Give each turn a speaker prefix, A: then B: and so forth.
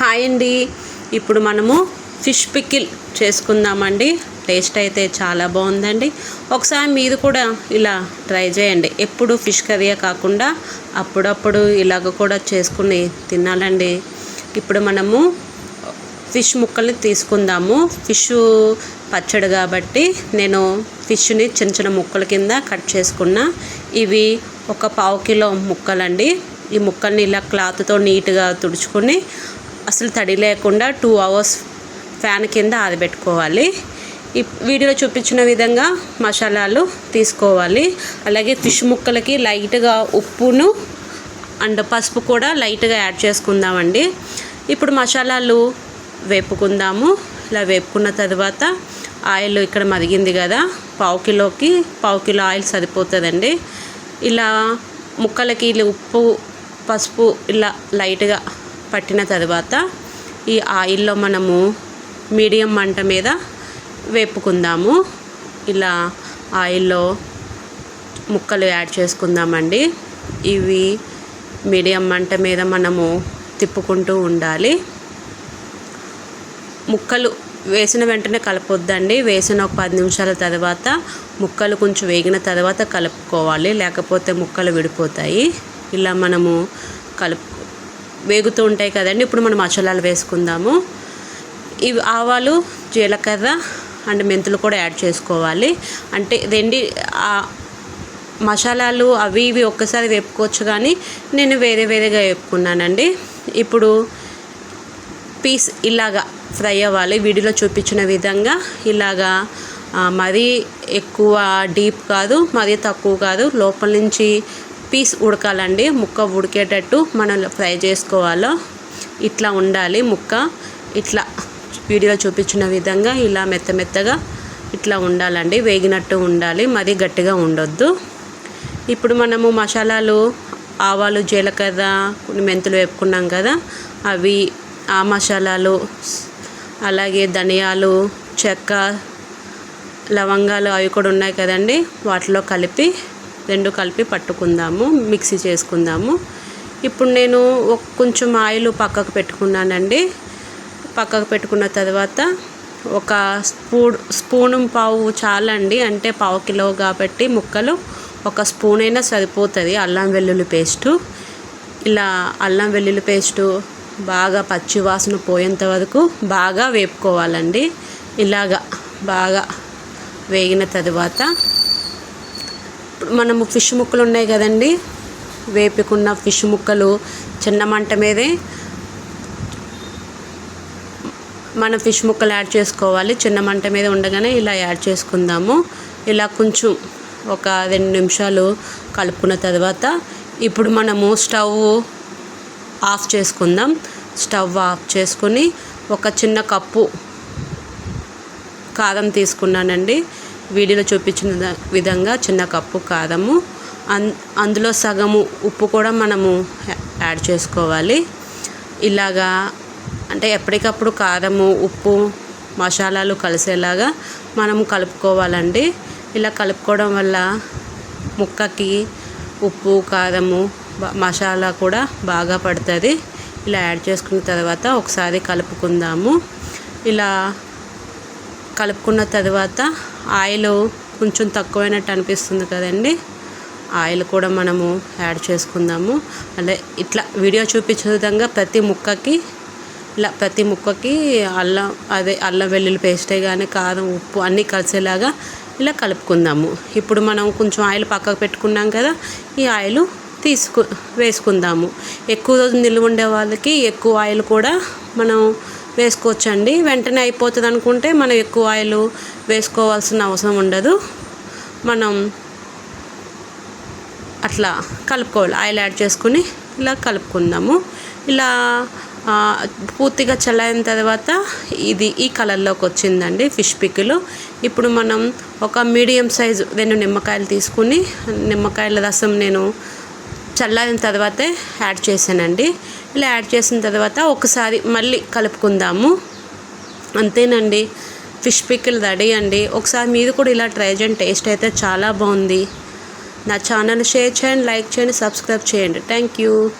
A: Hi అండి. ఇప్పుడు మనము ఫిష్ పికిల్ చేసుకుందామండి. టేస్ట్ అయితే చాలా బాగుందండి. ఒకసారి మీరు కూడా ఇలా ట్రై చేయండి. ఎప్పుడు ఫిష్ కర్రీయే కాకుండా అప్పుడప్పుడు ఇలాగ కూడా చేసుకుని తినాలండి. ఇప్పుడు మనము ఫిష్ ముక్కల్ని తీసుకుందాము. ఫిష్ పచ్చడి కాబట్టి నేను ఫిష్ని చిన్న చిన్న ముక్కల కింద కట్ చేసుకున్న ఇవి ఒక పావు కిలో ముక్కలండి. ఈ ముక్కల్ని ఇలా క్లాత్తో నీట్గా తుడుచుకొని అసలు తడి లేకుండా టూ అవర్స్ ఫ్యాన్ కింద ఆరబెట్టుకోవాలి. ఈ వీడియోలో చూపించిన విధంగా మసాలాలు తీసుకోవాలి. అలాగే ఫిష్ ముక్కలకి లైట్గా ఉప్పును అండ్ పసుపు కూడా లైట్గా యాడ్ చేసుకుందామండి. ఇప్పుడు మసాలాలు వేపుకుందాము. ఇలా వేపుకున్న తర్వాత ఆయిల్ ఇక్కడ మరిగింది కదా. పావు కిలోకి పావు కిలో ఆయిల్ సరిపోతుందండి. ఇలా ముక్కలకి ఇలా ఉప్పు పసుపు ఇలా లైట్గా పట్టిన తర్వాత ఈ ఆయిల్లో మనము మీడియం మంట మీద వేపుకుందాము. ఇలా ఆయిల్లో ముక్కలు యాడ్ చేసుకుందామండి. ఇవి మీడియం మంట మీద మనము తిప్పుకుంటూ ఉండాలి. ముక్కలు వేసిన వెంటనే కలపొద్దండి. వేసిన ఒక పది నిమిషాల తర్వాత ముక్కలు కొంచెం వేగిన తర్వాత కలుపుకోవాలి. లేకపోతే ముక్కలు విడిపోతాయి. ఇలా మనము కలుపు వేగుతూ ఉంటాయి కదండి. ఇప్పుడు మనం మసాలాలు వేసుకుందాము. ఇవి ఆవాలు జీలకర్ర అండ్ మెంతులు కూడా యాడ్ చేసుకోవాలి. అంటే రెండి మసాలాలు అవి ఇవి ఒక్కసారి వేపుకోవచ్చు కానీ నేను వేరే వేరేగా వేపుకున్నానండి. ఇప్పుడు పీస్ ఇలాగా ఫ్రై అవ్వాలి. వీడియోలో చూపించిన విధంగా ఇలాగా మరీ ఎక్కువ డీప్ కాదు మరీ తక్కువ కాదు. లోపల నుంచి పీస్ ఉడకాలండి. ముక్క ఉడికేటట్టు మనం ఫ్రై చేసుకోవాలో. ఇట్లా ఉండాలి ముక్క. ఇట్లా వీడియో చూపించిన విధంగా ఇలా మెత్త మెత్తగా ఇట్లా ఉండాలండి. వేగినట్టు ఉండాలి. మరీ గట్టిగా ఉండొద్దు. ఇప్పుడు మనము మసాలాలు ఆవాలు జీలకర్ర కొన్ని మెంతులు వేపుకున్నాం కదా. అవి ఆ మసాలాలు అలాగే ధనియాలు చెక్క లవంగాలు అవి కూడా ఉన్నాయి కదండి. వాటిలో కలిపి రెండు కలిపి పట్టుకుందాము మిక్సీ చేసుకుందాము. ఇప్పుడు నేను కొంచెం ఆయిల్ పక్కకు పెట్టుకున్నానండి. పక్కకు పెట్టుకున్న తర్వాత ఒక స్పూన్ స్పూను పావు చాలండి. అంటే పావు కిలో కాబట్టి ముక్కలు ఒక స్పూన్ అయినా సరిపోతుంది అల్లం వెల్లుల్లి పేస్టు. ఇలా అల్లం వెల్లుల్లి పేస్టు బాగా పచ్చి వాసన పోయేంత వరకు బాగా వేపుకోవాలండి. ఇలాగా బాగా వేగిన తర్వాత మనము ఫిష్ ముక్కలు ఉన్నాయి కదండి. వేపుకున్న ఫిష్ ముక్కలు చిన్న మంట మీదే మన ఫిష్ ముక్కలు యాడ్ చేసుకోవాలి. చిన్న మంట మీద ఉండగానే ఇలా యాడ్ చేసుకుందాము. ఇలా కొంచెం ఒక రెండు నిమిషాలు కలుపుకున్న తర్వాత ఇప్పుడు మనము స్టవ్ ఆఫ్ చేసుకుందాం. స్టవ్ ఆఫ్ చేసుకొని ఒక చిన్న కప్పు కారం తీసుకున్నానండి. వీడియోలో చూపించిన విధంగా చిన్న కప్పు కారము అందులో సగము ఉప్పు కూడా మనము యాడ్ చేసుకోవాలి. ఇలాగా అంటే ఎప్పటికప్పుడు కారము ఉప్పు మసాలాలు కలిసేలాగా మనము కలుపుకోవాలండి. ఇలా కలుపుకోవడం వల్ల ముక్కకి ఉప్పు కారము మసాలా కూడా బాగా పడుతుంది. ఇలా యాడ్ చేసుకున్న తర్వాత ఒకసారి కలుపుకుందాము. ఇలా కలుపుకున్న తర్వాత ఆయిల్ కొంచెం తక్కువైనట్టు అనిపిస్తుంది కదండి. ఆయిల్ కూడా మనము యాడ్ చేసుకుందాము. అంటే ఇట్లా వీడియో చూపించే విధంగా ప్రతి ముక్కకి ఇలా ప్రతి ముక్కకి అల్లం అదే అల్లం వెల్లుల్లి పేస్టే కానీ కారం ఉప్పు అన్నీ కలిసేలాగా ఇలా కలుపుకుందాము. ఇప్పుడు మనం కొంచెం ఆయిల్ పక్కకు పెట్టుకున్నాం కదా ఈ ఆయిల్ తీసుకు వేసుకుందాము. ఎక్కువ రోజు నిల్వ ఉండే వాళ్ళకి ఎక్కువ ఆయిల్ కూడా మనం వేసుకోవచ్చండి. వెంటనే అయిపోతుంది అనుకుంటే మనం ఎక్కువ ఆయిల్ వేసుకోవాల్సిన అవసరం ఉండదు. మనం అట్లా కలుపుకోవాలి. ఆయిల్ యాడ్ చేసుకుని ఇలా కలుపుకుందాము. ఇలా పూర్తిగా చల్లైన తర్వాత ఇది ఈ కలర్లోకి వచ్చిందండి ఫిష్ పిక్కులు ఇప్పుడు మనం ఒక మీడియం సైజు రెండు నిమ్మకాయలు తీసుకుని నిమ్మకాయల రసం నేను చల్లారిన తర్వాతే యాడ్ చేశానండి. ఇలా యాడ్ చేసిన తర్వాత ఒకసారి మళ్ళీ కలుపుకుందాము. అంతేనండి. ఫిష్ పిక్కిల్ రెడీ అండి. ఒకసారి మీరు కూడా ఇలా ట్రై చేయండి. టేస్ట్ అయితే చాలా బాగుంది. నా ఛానల్ షేర్ చేయండి లైక్ చేయండి సబ్స్క్రైబ్ చేయండి. Thank you.